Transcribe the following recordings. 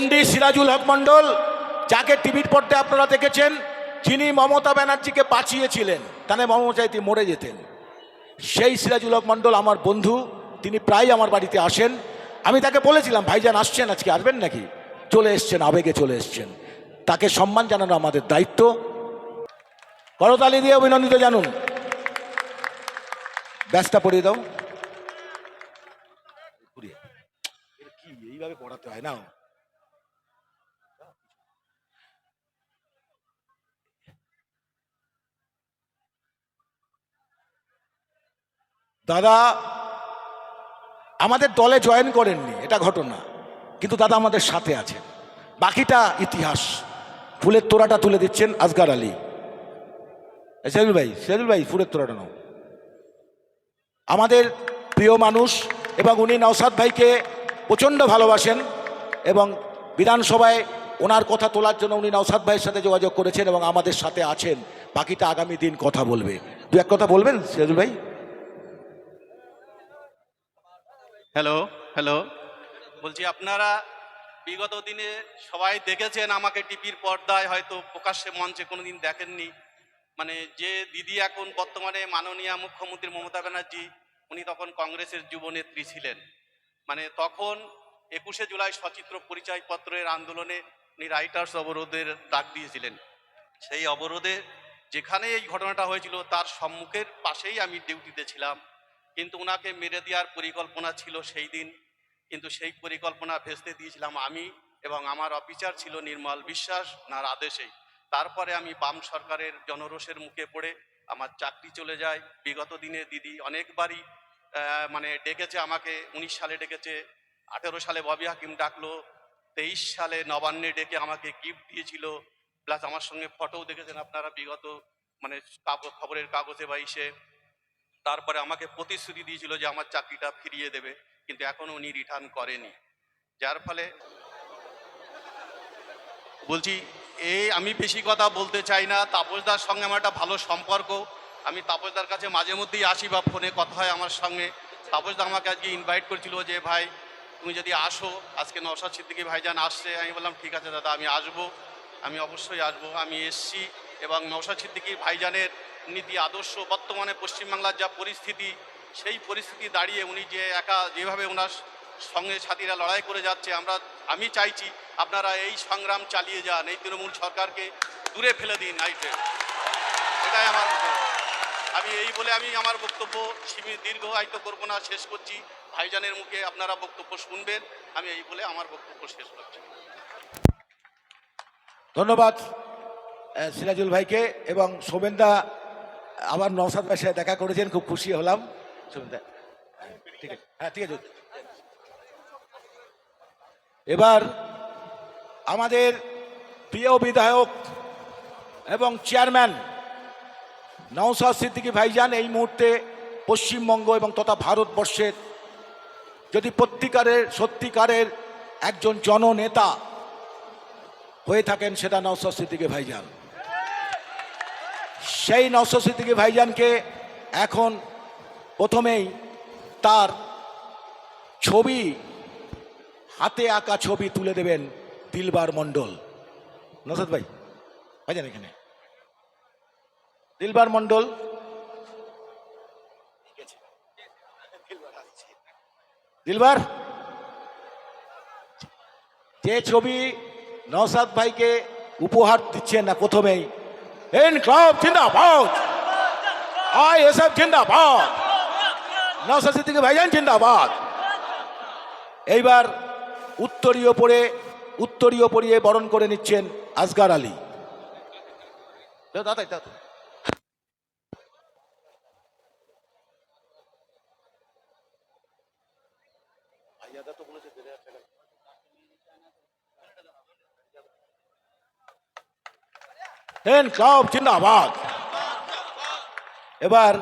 সিরাজুল হক মন্ডল যাকে টিভির পর্দায় আপনারা দেখেছেন, যিনি মমতা ব্যানার্জিকে বাঁচিয়েছিলেন তাহলে মমতা চাইতে মরে যেতেন। সেই সিরাজুল হক মন্ডল আমার বন্ধু, তিনি প্রায় আমার বাড়িতে আসেন। আমি তাকে বলেছিলাম, ভাইজান আসছেন আজকে, আসবেন নাকি? চলে এসছেন, আবেগে চলে এসছেন। তাকে সম্মান জানানো আমাদের দায়িত্ব। করতালি দিয়ে অভিনন্দিত জানুন। ব্যাসটা পড়িয়ে দাও। এইভাবে পড়াতে হয় না। দাদা, আমাদের দলে জয়েন করেননি, এটা ঘটনা। কিন্তু দাদা আমাদের সাথে আছেন। বাকিটা ইতিহাস। ফুলের তোড়াটা তুলে দিচ্ছেন আজগার আলী। সেজুল ভাই সেজুল ভাই, ফুলের তোড়াটা নাও। আমাদের প্রিয় মানুষ এবং উনি নওসাদ ভাইকে প্রচণ্ড ভালোবাসেন এবং বিধানসভায় ওনার কথা তোলার জন্য উনি নওসাদ ভাইয়ের সাথে যোগাযোগ করেছেন এবং আমাদের সাথে আছেন। বাকিটা আগামী দিন কথা বলবে। দু এক কথা বলবেন সিরাজুল ভাই? হ্যালো হ্যালো বলছি, আপনারা বিগত দিনে সবাই দেখেছেন আমাকে টিভির পর্দায় হয়তো প্রকাশ্যে মঞ্চে কোনোদিন দেখেননি। মানে যে দিদি এখন বর্তমানে মাননীয় মুখ্যমন্ত্রী মমতা ব্যানার্জি, উনি তখন কংগ্রেসের যুবনেত্রী ছিলেন। মানে তখন একুশে জুলাই সচিত্র পরিচয়পত্রের আন্দোলনে উনি রাইটার্স অবরোধের ডাক দিয়েছিলেন। সেই অবরোধে যেখানে এই ঘটনাটা হয়েছিল, তার সম্মুখের পাশেই আমি ডিউটিতে ছিলাম। কিন্তু ওনাকে মেরে দেওয়ার পরিকল্পনা ছিল সেই দিন। কিন্তু সেই পরিকল্পনা ভেস্তে দিয়েছিলাম আমি এবং আমার অফিসার ছিল নির্মল বিশ্বাস নার আদেশেই তারপরে আমি বাম সরকারের জনরোষের মুখে পড়ে আমার চাকরি চলে যায়। বিগত দিনে দিদি অনেকবারই মানে ডেকেছে আমাকে, উনিশ সালে ডেকেছে, আঠেরো সালে ববি হাকিম ডাকলো, তেইশ সালে নবান্নে ডেকে আমাকে গিফট দিয়েছিল প্লাস আমার সঙ্গে ফটোও দেখেছেন আপনারা বিগত মানে খবরের কাগজে বা ইসে। তারপরে আমাকে প্রতিশ্রুতি দিয়েছিল যে আমার চাকরিটা ফিরিয়ে দেবে, কিন্তু এখনও উনি রিটার্ন করেনি। যার ফলে বলছি এই আমি বেশি কথা বলতে চাই না, তাপসদার সঙ্গে আমার একটা ভালো সম্পর্ক। আমি তাপসদার কাছে মাঝে মধ্যেই আসি বা ফোনে কথা হয় আমার সঙ্গে। তাপসদা আমাকে আজকে ইনভাইট করেছিল যে, ভাই, তুমি যদি আসো, আজকে নওশাদ সিদ্দিকি ভাইজান আসছে। আমি বললাম, ঠিক আছে দাদা, আমি আসব। আমি অবশ্যই আসব। আমি এসছি এবং নওশাদ সিদ্দিকি ভাইজানের নীতি, আদর্শ, বর্তমানে পশ্চিমবাংলার যা পরিস্থিতি, সেই পরিস্থিতি দাঁড়িয়ে উনি যে একা, যেভাবে ওনার সঙ্গে সাথীরা লড়াই করে যাচ্ছে, আমরা, আমি চাইছি আপনারা এই সংগ্রাম চালিয়ে যান, এই তৃণমূল সরকারকে দূরে ফেলে দিন আইটে এটাই আমার আমি এই বলে আমি আমার বক্তব্য সীমিত দীর্ঘায়িত করব না, শেষ করছি। ভাইজানের মুখে আপনারা বক্তব্য শুনবেন, আমি এই বলে আমার বক্তব্য শেষ করছি। ধন্যবাদ সিরাজুল ভাইকে এবং সোমেনদা আবার নওসাদ ভাইয়ের সাথে দেখা করেছেন, খুব খুশি হলাম। হ্যাঁ ঠিক আছে। এবার আমাদের প্রিয় বিধায়ক এবং চেয়ারম্যান নওসাদ সিদ্দিকী ভাইজান এই মুহূর্তে পশ্চিমবঙ্গ এবং তথা ভারতবর্ষের যদি প্রত্যিকারের সত্যিকারের একজন জননেতা হয়ে থাকেন সেটা নওসাদ সিদ্দিকী ভাইজান। সেই নওসাদ সিদ্দিকী ভাইজানকে এখন প্রথমেই তার ছবি, হাতে আঁকা ছবি তুলে দেবেন দিলবার মণ্ডল। নসাদ ভাই, ভাইজান এখানে। দিলবার মণ্ডল। দিলবার। যে ছবি নওসাদ ভাইকে উপহার দিচ্ছেন না প্রথমেই এন ক্লাব জিন্দাবাদ আই এসএফ জিন্দাবাদ নওসাদ সিদ্দিকী ভাইজান জিন্দাবাদ এইবার উত্তরীয় পরে উত্তরীয় পরিয়ে বরণ করে নিচ্ছেন আসগার আলী। দাও, দাও, দাও, দাও। হেন ক্লাব জিন্দাবাদ। এবার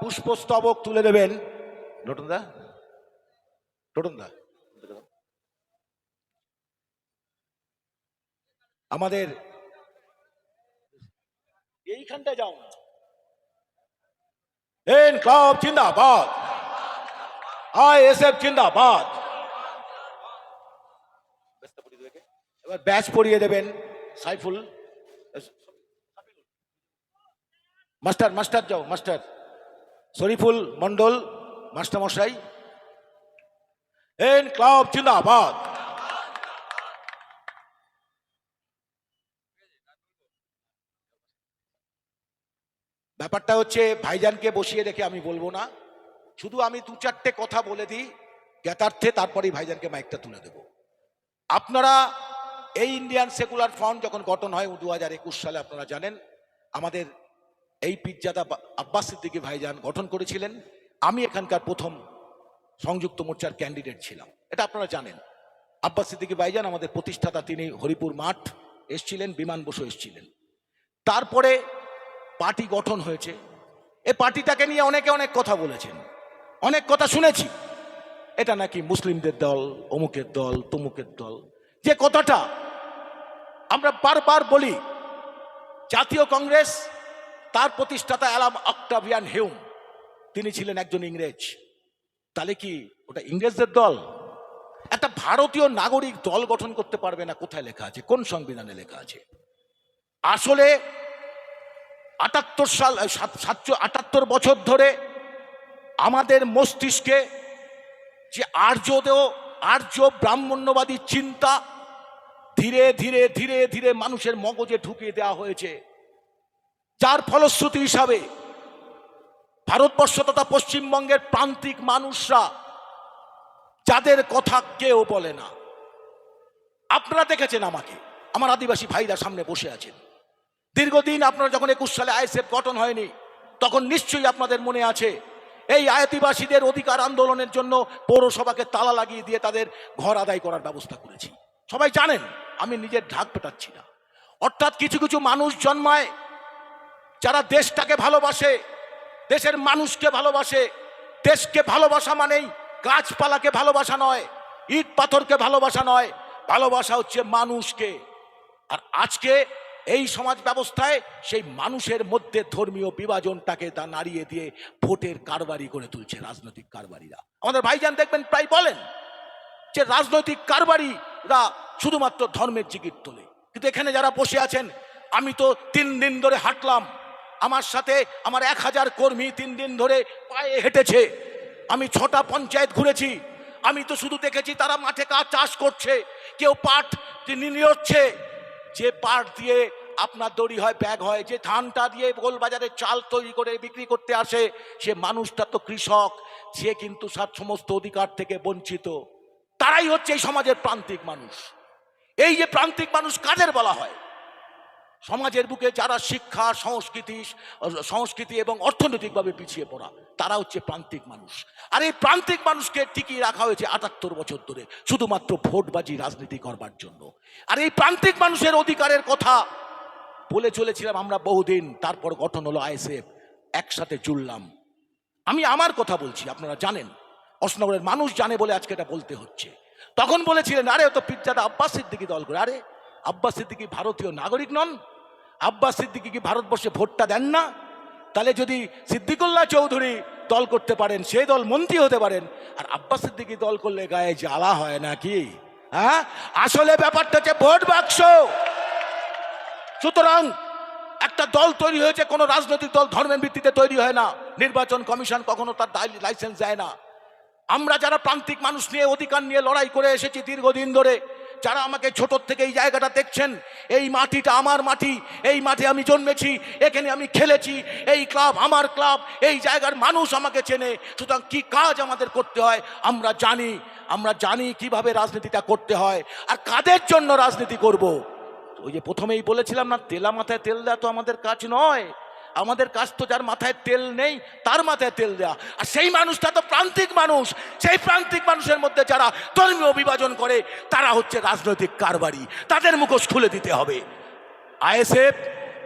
পুষ্পস্তবক তুলে দেবেন লোটন দা? লোটন দা? আমাদের এইখানটায় যাও না। হেন ক্লাব জিন্দাবাদ। এফ জিন্দাবাদ। এবার ব্যাচ পরিয়ে দেবেন সাইফুল। মাস্টার মাস্টার যাও, মাস্টার। শরীফুল মন্ডল মাস্টার মশাই এন ক্লাব জিন্দাবাদ। ব্যাপারটা হচ্ছে, ভাইজানকে বসিয়ে রেখে আমি বলব না। শুধু আমি দু চারটে কথা বলে দিই, জ্ঞাতার্থে তারপরেই ভাইজানকে মাইকটা তুলে দেব। আপনারা এই ইন্ডিয়ান সেকুলার ফ্রন্ট যখন গঠন হয় দু হাজার একুশ সালে, আপনারা জানেন, আমাদের এই পিজ্জাদা আব্বাস সিদ্দিকী ভাইজান গঠন করেছিলেন। আমি এখানকার প্রথম সংযুক্ত মোর্চার ক্যান্ডিডেট ছিলাম। এটা আপনারা জানেন। আব্বাস সিদ্দিকী ভাইজান আমাদের প্রতিষ্ঠাতা, তিনি হরিপুর মাঠ এসছিলেন, বিমান বসু এসছিলেন। তারপরে পার্টি গঠন হয়েছে। এই পার্টিটাকে নিয়ে অনেকে অনেক কথা বলেছেন। অনেক কথা শুনেছি। এটা নাকি মুসলিমদের দল, অমুকের দল, তমুকের দল। যে কথাটা আমরা বারবার বলি, জাতীয় কংগ্রেস তার প্রতিষ্ঠাতা অ্যালাম অক্টাভিয়ান হিউম। তিনি ছিলেন একজন ইংরেজ। তাহলে কি ওটা ইংরেজদের দল? একটা ভারতীয় নাগরিক দল গঠন করতে পারবে না কোথায় লেখা আছে? কোন সংবিধানে লেখা আছে? আসলে আটাত্তর সাল সাতশো আটাত্তর বছর ধরে আমাদের মস্তিষ্কে যে আর্যদেও আর্য ব্রাহ্মণ্যবাদী চিন্তা ধীরে ধীরে ধীরে ধীরে মানুষের মগজে ঢুকিয়ে দেওয়া হয়েছে। যার ফলশ্রুতি হিসাবে ভারতবর্ষ তথা পশ্চিমবঙ্গের প্রান্তিক মানুষরা যাদের কথা কেউ বলে না। আপনারা দেখেছেন আমাকে, আমার আদিবাসী ভাইরা সামনে বসে আছেন। দীর্ঘদিন আপনারা যখন একুশ সালে আইএসএফ গঠন হয়নি, তখন নিশ্চয়ই আপনাদের মনে আছে, এই আয়তিবাসীদের অধিকার আন্দোলনের জন্য পৌরসভাকে তালা লাগিয়ে দিয়ে তাদের ঘর আদায় করার ব্যবস্থা করেছি। সবাই জানেন, আমি নিজের ঢাক পেটাচ্ছি না। অর্থাৎ কিছু কিছু মানুষ জন্মায় যারা দেশটাকে ভালোবাসে, দেশের মানুষকে ভালোবাসে, দেশকে ভালোবাসা মানেই গাছপালাকে ভালোবাসা নয়, ইট পাথরকে ভালোবাসা নয়, ভালোবাসা হচ্ছে মানুষকে। আর আজকে এই সমাজ ব্যবস্থায় সেই মানুষের মধ্যে ধর্মীয় বিভাজনটাকে তা নাড়িয়ে দিয়ে ভোটের কারবারি করে তুলছে রাজনৈতিক কারবারিরা। আমাদের ভাইজান দেখবেন, প্রায় বলেন যে রাজনৈতিক কারবারিরা শুধুমাত্র ধর্মের জিগির তোলে। কিন্তু এখানে যারা বসে আছেন, আমি তো তিন দিন ধরে হাঁটলাম আমার সাথে আমার এক হাজার কর্মী তিন দিন ধরে পায়ে হেঁটেছে। আমি ছটা পঞ্চায়েত ঘুরেছি। আমি তো শুধু দেখেছি তারা মাঠে কাজ চাষ করছে। কেউ পাট নিচ্ছে যে পাট দিয়ে আপনার দড়ি হয়, ব্যাগ হয়, যে ধানটা দিয়ে গোল বাজারে চাল তৈরি করে বিক্রি করতে আসে, সে মানুষটা তো কৃষক। সে কিন্তু সব সমস্ত অধিকার থেকে বঞ্চিত। তারাই হচ্ছে এই সমাজের প্রান্তিক মানুষ। এই যে প্রান্তিক মানুষ কাদের বলা হয়? সমাজের বুকে যারা শিক্ষা, সংস্কৃতি সংস্কৃতি এবং অর্থনৈতিকভাবে পিছিয়ে পড়া, তারা হচ্ছে প্রান্তিক মানুষ। আর এই প্রান্তিক মানুষকে টিকিয়ে রাখা হয়েছে আটাত্তর বছর ধরে, শুধুমাত্র ভোটবাজি রাজনীতি করবার জন্য। আর এই প্রান্তিক মানুষের অধিকারের কথা বলে চলেছিলাম আমরা বহুদিন, তারপর গঠন হলো আইএসএফ, একসাথে জুড়লাম। আমি আমার কথা বলছি, আপনারা জানেন অশনগরের মানুষ জানে বলে আজকে এটা বলতে হচ্ছে। তখন বলেছিলেন, আরে তো পিজ্জাদা আব্বাস সিদ্দিকি দল করে। আরে, আব্বাস সিদ্দিকি ভারতীয় নাগরিক নন আব্বাস সিদ্দিকি কি ভারতবর্ষে ভোটটা দেন না? তাহলে যদি সিদ্দিকুল্লাহ চৌধুরী দল করতে পারেন সেই দল মন্ত্রী হতে পারেন, আর আব্বাস সিদ্দিকি দল করলে গায়ে জ্বালা হয় নাকি? হ্যাঁ? আসলে ব্যাপারটা হচ্ছে ভোট বাক্স। সুতরাং একটা দল তৈরি হয়েছে, কোনো রাজনৈতিক দল ধর্মের ভিত্তিতে তৈরি হয় না। নির্বাচন কমিশন কখনো তার লাইসেন্স দেয় না। আমরা যারা প্রান্তিক মানুষ নিয়ে অধিকার নিয়ে লড়াই করে এসেছি দীর্ঘদিন ধরে যারা আমাকে ছোট থেকে এই জায়গাটা দেখছেন, এই মাটিটা আমার মাটি, এই মাঠে আমি জন্মেছি, এখানে আমি খেলেছি, এই ক্লাব আমার ক্লাব, এই জায়গার মানুষ আমাকে চেনে, সুতরাং কি কাজ আমাদের করতে হয় আমরা জানি আমরা জানি কীভাবে রাজনীতিটা করতে হয় আর কাদের জন্য রাজনীতি করব। ওই যে প্রথমেই বলেছিলাম না, তেলা মাথায় তেল দেওয়া তো আমাদের কাজ নয় আমাদের কাজ তো যার মাথায় তেল নেই, তার মাথায় তেল দেওয়া আর সেই মানুষটা তো প্রান্তিক মানুষ। সেই প্রান্তিক মানুষের মধ্যে যারা ধর্মীয় অভিভাজন করে, তারা হচ্ছে রাজনৈতিক কারবারি। তাদের মুখোশ খুলে দিতে হবে। আইএসএফ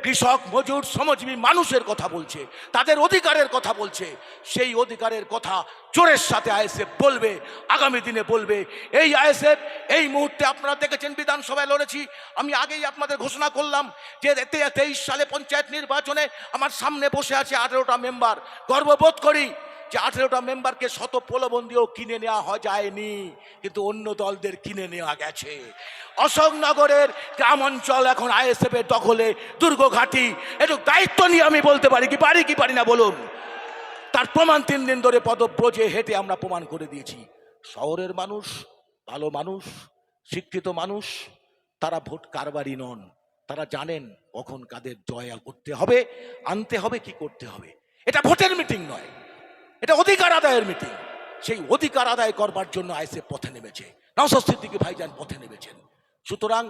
কৃষক, মজুর, শ্রমজীবী মানুষের কথা বলছে, তাদের অধিকারের কথা বলছে, সেই অধিকারের কথা চোরের সাথে আইএসএফ বলবে, আগামী দিনে বলবে। এই আইএসএফ, এই মুহূর্তে আপনারা দেখেছেন বিধানসভায় লড়েছি, আমি আগেই আপনাদের ঘোষণা করলাম যে তেইশ সালে পঞ্চায়েত নির্বাচনে আমার সামনে বসে আছে আঠেরোটা মেম্বার। গর্ববোধ করি যে আঠেরোটা মেম্বারকে শত প্রলোভন কিনে নেওয়া হয় যায়নি, কিন্তু অন্য দলদের কিনে নেওয়া গেছে। অশোকনগরের গ্রাম অঞ্চল এখন আইএসএফ এর দখলে, দুর্গ ঘাটি। একটু দায়িত্ব নিয়ে আমি বলতে পারি কি পারি কি, পারি না, বলুন। তার প্রমাণ তিন দিন ধরে পদব্রজে হেঁটে আমরা প্রমাণ করে দিয়েছি। শহরের মানুষ, ভালো মানুষ, শিক্ষিত মানুষ, তারা ভোট কারবারি নন। তারা জানেন কখন কাদের জয়া করতে হবে, আনতে হবে, কি করতে হবে। এটা ভোটের মিটিং নয়। এটা অধিকার আদায়ের মিটিং। সেই অধিকার আদায় করবার জন্য আইসে পথে নেমেছে। নওশাদ সিদ্দিকী ভাইজান পথে নেমেছেন। সুতরাং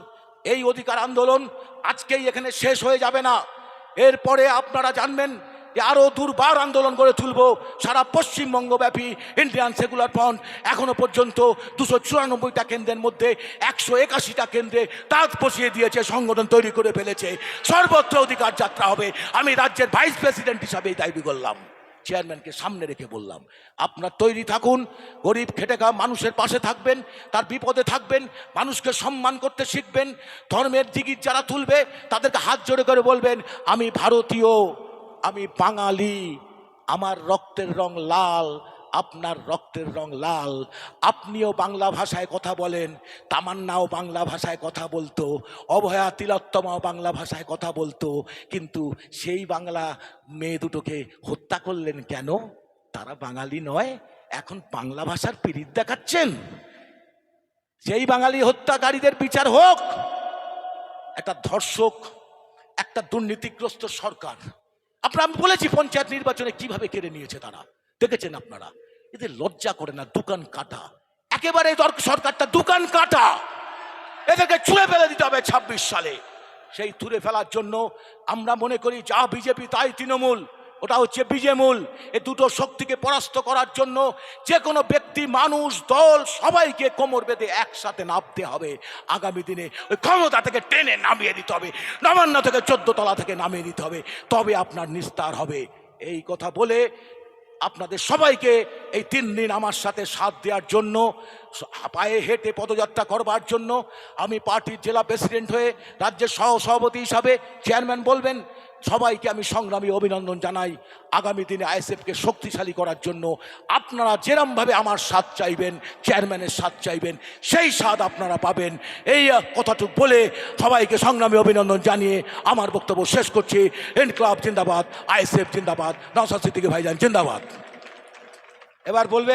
এই অধিকার আন্দোলন আজকেই এখানে শেষ হয়ে যাবে না। এরপরে আপনারা জানবেন যে আরও দুর্বার আন্দোলন করে তুলব সারা পশ্চিমবঙ্গব্যাপী ইন্ডিয়ান সেকুলার ফ্রন্ট। এখনও পর্যন্ত দুশো চুরানব্বইটা কেন্দ্রের মধ্যে একশো একাশিটা কেন্দ্রে তাঁত বসিয়ে দিয়েছে, সংগঠন তৈরি করে ফেলেছে। সর্বত্র অধিকার যাত্রা হবে। আমি রাজ্যের ভাইস প্রেসিডেন্ট হিসাবেই দাবি করলাম। চেয়ারম্যানকে সামনে রেখে বললাম, আপনার তৈরি থাকুন, গরিব খেটে মানুষের পাশে থাকবেন, তার বিপদে থাকবেন, মানুষকে সম্মান করতে শিখবেন, ধর্মের দিগির যারা তুলবে, তাদেরকে হাত জোরে করে বলবেন, আমি ভারতীয়, আমি বাঙালি, আমার রক্তের রং লাল আপনার রক্তের রং লাল। আপনিও বাংলা ভাষায় কথা বলেন, তামান্নাও বাংলা ভাষায় কথা বলতো, অভয়া তিলোত্তমাও বাংলা ভাষায় কথা বলতো, কিন্তু সেই বাংলা মেয়ে দুটোকে হত্যা করলেন কেন? তারা বাঙালি নয়, এখন বাংলা ভাষার পিরিত দেখাচ্ছেন। সেই বাঙালি হত্যাকারীদের বিচার হোক, একটা ধর্ষক, একটা দুর্নীতিগ্রস্ত সরকার। আপনারা আমি বলেছি পঞ্চায়েত নির্বাচনে কীভাবে কেড়ে নিয়েছে তারা? দেখেছেন আপনারা? এদের লজ্জা করে না, দোকান কাটা। একেবারে সরকারটা দোকান কাটা। এদেরকে ছুঁড়ে ফেলে দিতে হবে ছাব্বিশ সালে। সেই তুলে ফেলার জন্য আমরা মনে করি, যা বিজেপি, তাই তৃণমূল। ওটা হচ্ছে বিজেমূল এ দুটো শক্তিকে পরাস্ত করার জন্য যে কোনো ব্যক্তি, মানুষ, দল, সবাইকে কোমর বেঁধে একসাথে নামতে হবে। আগামী দিনে ওই ক্ষমতা থেকে টেনে নামিয়ে দিতে হবে। নবান্ন থেকে চোদ্দ তলা থেকে নামিয়ে দিতে হবে। তবে আপনার নিস্তার হবে। এই কথা বলে আপনাদের সবাইকে এই তিন দিন আমার সাথে সাথ দেওয়ার জন্য, পায়ে হেঁটে পদযাত্রা করবার জন্য আমি পার্টির জেলা প্রেসিডেন্ট হয়ে রাজ্যের সহ সভাপতি হিসাবে চেয়ারম্যান বলবেন সবাইকে আমি সংগ্রামী অভিনন্দন জানাই। আগামী দিনে আইএসএফকে শক্তিশালী করার জন্য আপনারা যেরমভাবে আমার সাথ চাইবেন, চেয়ারম্যানের সাথ চাইবেন, সেই স্বাদ আপনারা পাবেন। এই কথাটুক বলে সবাইকে সংগ্রামী অভিনন্দন জানিয়ে আমার বক্তব্য শেষ করছি। ইনকলাব জিন্দাবাদ, আইএসএফ জিন্দাবাদ নওসাদ সিদ্দিকী ভাইজান জিন্দাবাদ। এবার বলবে